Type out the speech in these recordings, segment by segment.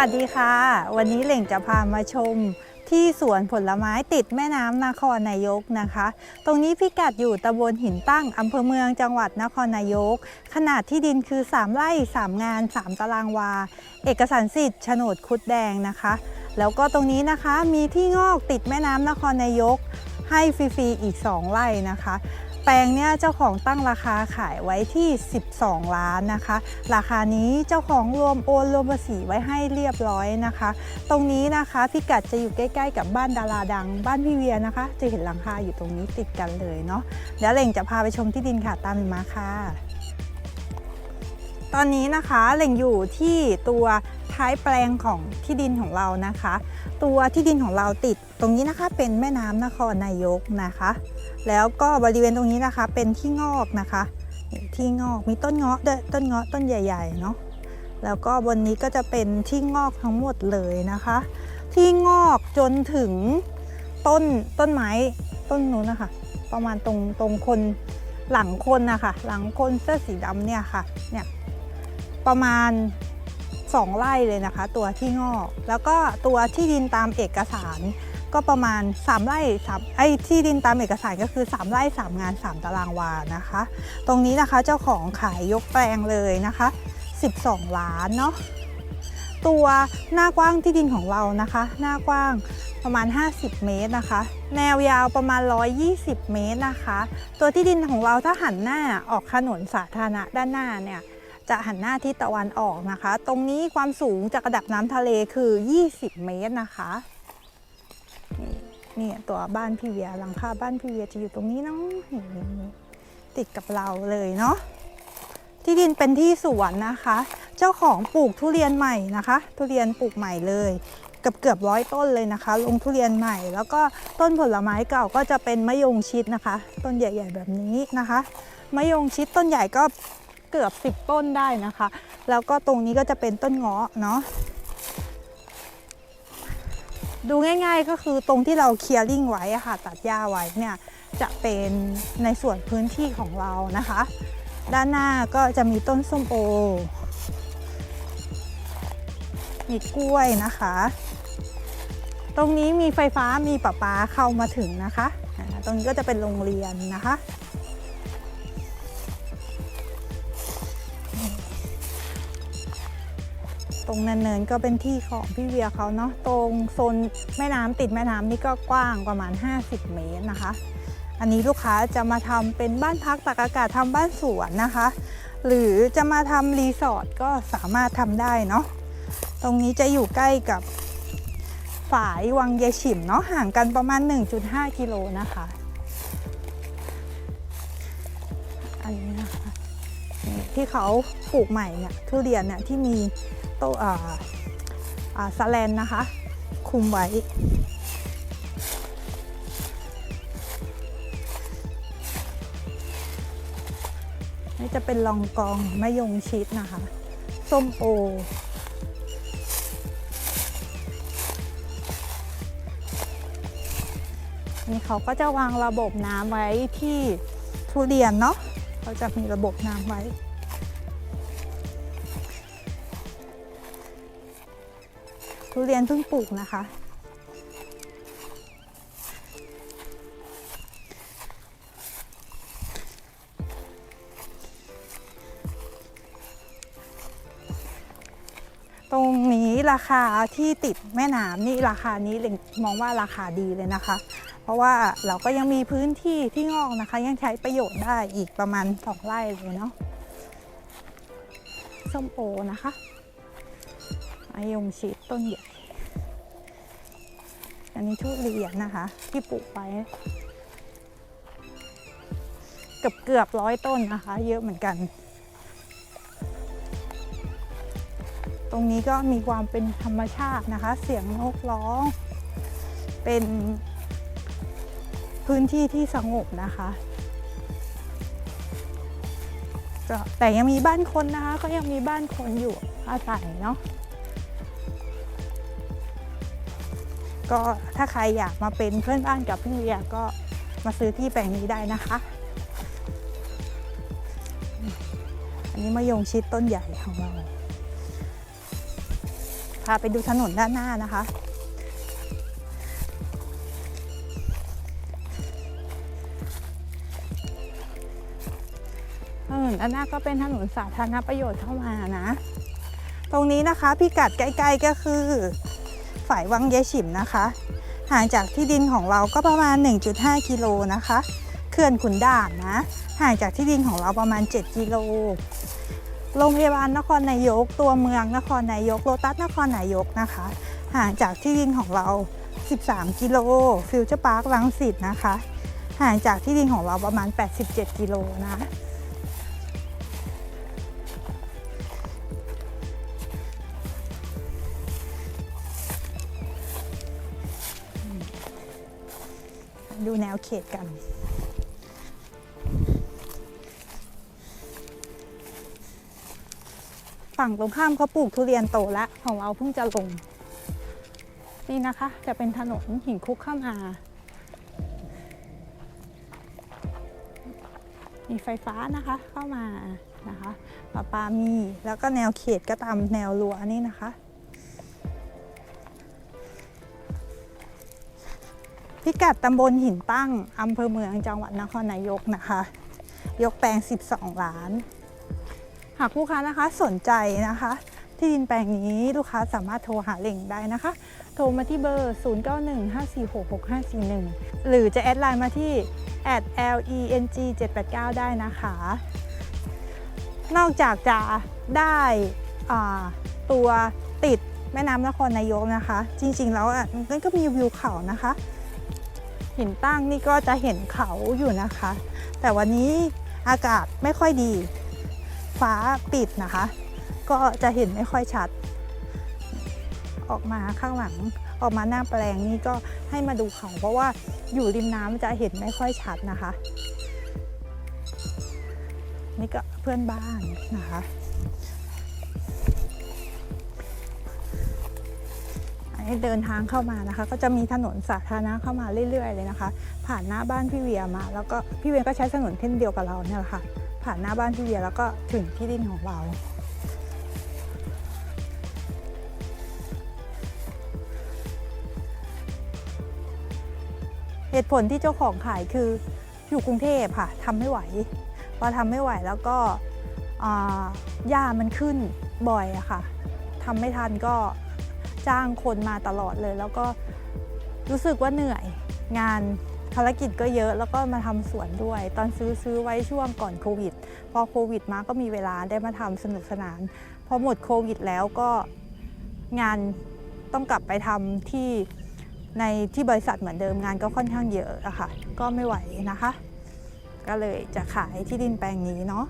สวัสดีค่ะ วันนี้เหล่งจะพามาชมที่สวนผลไม้ติดแม่น้ำนครนายกนะคะ ตรงนี้พิกัดอยู่ตำบลหินตั้งอำเภอเมืองจังหวัดนครนายก ขนาดที่ดินคือ 3 ไร่ 3 งาน 3 ตารางวา เอกสารสิทธิ์โฉนดคุดแดงนะคะ แล้วก็ตรงนี้นะคะมีที่งอกติดแม่น้ำนครนายก ให้ฟรีๆอีก 2 ไร่นะคะ ปลงเนี่ยเจ้าของตั้งราคาขายไว้ที่ 12 ล้านนะคะ ราคานี้เจ้าของรวมโอนรวมภาษีไว้ให้เรียบร้อยนะคะ ตรงนี้นะคะพิกัดจะอยู่ใกล้ ๆ กับบ้านดาราดัง บ้านพี่เวียนะคะ จะเห็นหลังคาอยู่ตรงนี้ติดกันเลยเนาะเดี๋ยวเล่งจะพาไปชมที่ดินค่ะตามมาค่ะ ตอนนี้นะคะเหล่งอยู่ที่ตัวท้ายแปลงของที่ดินของเรานะคะ ตัวที่ดินของเราติดตรงนี้นะคะเป็นแม่น้ำนครนายกนะคะ แล้วก็บริเวณตรงนี้นะคะเป็นที่งอกนะคะที่งอกมีต้นเงาะด้วยต้นเงาะต้นใหญ่ๆเนาะแล้วก็บนนี้ก็จะเป็นที่งอกทั้งหมดเลยนะคะ ที่งอกจนถึงต้นต้นไม้ต้นนู้นนะคะประมาณตรงตรงคนหลังคนนะคะหลังคนเสื้อสีดำเนี่ยค่ะเนี่ย ประมาณ 2ไร่เลยนะคะ ตัวที่งอก แล้วก็ตัวที่ดินตามเอกสารก็ประมาณ 3 ไร่3ไอ้ที่ดินตามเอกสารก็คือ 3 ไร่ 3 งาน 3 ตารางวานะคะ ตรงนี้นะคะเจ้าของขายยกแปลงเลยนะคะ 12 ล้านเนาะตัวหน้ากว้างที่ดินของเรานะคะ หน้ากว้างประมาณ 50 เมตรนะคะ แนวยาวประมาณ 120 เมตรนะคะ ตัวที่ดินของเราถ้าหันหน้าออกถนนสาธารณะด้านหน้าเนี่ย จะหันหน้าทิศตะวันออกนะคะ ตรงนี้ความสูงจากระดับน้ำทะเลคือ 20 เมตรนะคะนี่นี่ตัวบ้านพี่เวียหลังคาบ้านพี่เวียจะอยู่ตรงนี้เนาะติดกับเราเลยเนาะที่ดินเป็นที่สวนนะคะ เจ้าของปลูกทุเรียนใหม่นะคะ ทุเรียนปลูกใหม่เลยเกือบเกือบร้อยต้นเลยนะคะ ลงทุเรียนใหม่ แล้วก็ต้นผลไม้เก่าก็จะเป็นมะยงชิดนะคะ ต้นใหญ่ ๆ แบบนี้นะคะมะยงชิดต้นใหญ่ก็ เกือบ 10 ต้นได้นะคะ แล้วก็ตรงนี้ก็จะเป็นต้นเงาะเนาะดูง่ายๆก็คือตรงที่เราเคลียร์ลิงไว้ค่ะ ตัดหญ้าไว้เนี่ยจะเป็นในส่วนพื้นที่ของเรานะคะ ด้านหน้าก็จะมีต้นส้มโอ มีกล้วยนะคะ ตรงนี้มีไฟฟ้ามีประปาเข้ามาถึงนะคะ ตรงนี้ก็จะเป็นโรงเรียนนะคะ ตรงเนินๆก็เป็นที่ของพี่เวียเขาเนาะตรงโซนแม่น้ำติดแม่น้ำนี่ก็กว้างประมาณ 50 เมตรนะคะ อันนี้ลูกค้าจะมาทำเป็นบ้านพักตากอากาศทำบ้านสวนนะคะ หรือจะมาทำรีสอร์ทก็สามารถทำได้เนาะตรงนี้จะอยู่ใกล้กับฝายวังเยฉิมเนาะห่างกันประมาณ 1.5 กิโลนะคะ อันนี้นะคะที่เขาปลูกใหม่เนี่ยทุเรียนเนี่ยที่มี ตวอ่าอ่าสแลนนะคะ คุมไว้ นี่จะเป็นลองกองมะยงชิดนะคะ ส้มโอ นี่เขาก็จะวางระบบน้ำไว้ที่ทุเรียนเนาะเขาจะมีระบบน้ำไว้ ทุเรียนเพิ่งปลูกนะคะ ตรงนี้ราคาที่ติดแม่น้ำนี่ราคานี้เล็งมองว่าราคาดีเลยนะคะ เพราะว่าเราก็ยังมีพื้นที่ที่งอกนะคะ ยังใช้ประโยชน์ได้อีกประมาณสองไร่เลยเนาะส้มโอนะคะ ยงชิดต้นใหญ่ อันนี้ทุเรียนนะคะ ที่ปลูกไว้เกือบเกือบร้อยต้นนะคะ เยอะเหมือนกัน ตรงนี้ก็มีความเป็นธรรมชาตินะคะ เสียงนกร้อง เป็นพื้นที่ที่สงบนะคะก็แต่ยังมีบ้านคนนะคะ ก็ยังมีบ้านคนอยู่อาศัยเนาะ ก็ถ้าใครอยากมาเป็นเพื่อนบ้านกับพี่เวียก็มาซื้อที่แปลงนี้ได้นะคะ อันนี้มะยงชิดต้นใหญ่ของเรา พาไปดูถนนด้านหน้านะคะ ถนนด้านหน้าก็เป็นถนนสาธารณประโยชน์เข้ามานะ ตรงนี้นะคะพิกัดใกล้ๆก็คือ ฝ่ายวังเยฉิมนะคะ ห่างจากที่ดินของเราก็ประมาณ 1.5 กิโลนะคะเขื่อนขุนด่านนะ ห่างจากที่ดินของเราประมาณ 7 กิโลโรงพยาบาลนครนายก ตัวเมืองนครนายกโลตัสนครนายกนะคะ ห่างจากที่ดินของเรา 13 กิโลฟิวเจอร์พาร์คลังสิตนะคะ ห่างจากที่ดินของเราประมาณ 87 กิโลนะ ดูแนวเขตกัน ฝั่งตรงข้ามเขาปลูกทุเรียนโตแล้ว ของเราเพิ่งจะลง นี่นะคะ จะเป็นถนนหินคุกเข้ามา มีไฟฟ้านะคะเข้ามานะคะปลาปามี แล้วก็แนวเขตก็ตามแนวรั้วนี่นะคะ พิกัดตำบลหินตั้งอำเภอเมืองจังหวัดนครนายกนะคะ ยกแปลง 12 ล้าน หากลูกค้านะคะสนใจนะคะ ที่ดินแปลงนี้ลูกค้าสามารถโทรหาเหล่งได้นะคะ โทรมาที่เบอร์ 0915466541 หรือจะแอดไลน์มาที่ @leng 789 ได้นะคะ นอกจากจะได้ตัวติดแม่น้ำนครนายกนะคะ จริงๆ แล้วอะมันก็มีวิวเขานะคะ หินตั้งนี่ก็จะเห็นเขาอยู่นะคะ แต่วันนี้อากาศไม่ค่อยดี ฟ้าปิดนะคะ ก็จะเห็นไม่ค่อยชัด ออกมาข้างหลังออกมาหน้าแปลงนี่ก็ให้มาดูเขาเพราะว่าอยู่ริมน้ำจะเห็นไม่ค่อยชัดนะคะ นี่ก็เพื่อนบ้านนะคะ อันนี้เดินทางเข้ามานะคะ ก็จะมีถนนสาธารณะเข้ามาเรื่อย ๆ เลยนะคะ ผ่านหน้าบ้านพี่เวียมา แล้วก็พี่เวียก็ใช้ถนนเส้นเดียวกับเราเนี่ยแหละค่ะ ผ่านหน้าบ้านพี่เวียแล้วก็ถึงที่ดินของเราเหตุผลที่เจ้าของขายคืออยู่กรุงเทพค่ะทำไม่ไหวพอทำไม่ไหวแล้วก็อ่าหญ้ามันขึ้นบ่อยอะค่ะทำไม่ทันก็ จ้างคนมาตลอดเลย แล้วก็รู้สึกว่าเหนื่อยงานภารกิจก็เยอะแล้วก็มาทำสวนด้วย ตอนซื้อซื้อไว้ช่วงก่อนโควิด พอโควิดมาก็มีเวลาได้มาทำสนุกสนาน พอหมดโควิดแล้วก็งานต้องกลับไปทำที่ในที่บริษัทเหมือนเดิมงานก็ค่อนข้างเยอะอะค่ะ ก็ไม่ไหวนะคะ ก็เลยจะขายที่ดินแปลงนี้เนาะ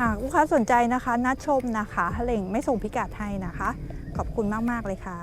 หากลูกค้าสนใจนะคะ นัดชมนะคะเหล่งไม่ส่งพิกัดให้นะคะ ขอบคุณมาก ๆ เลยค่ะ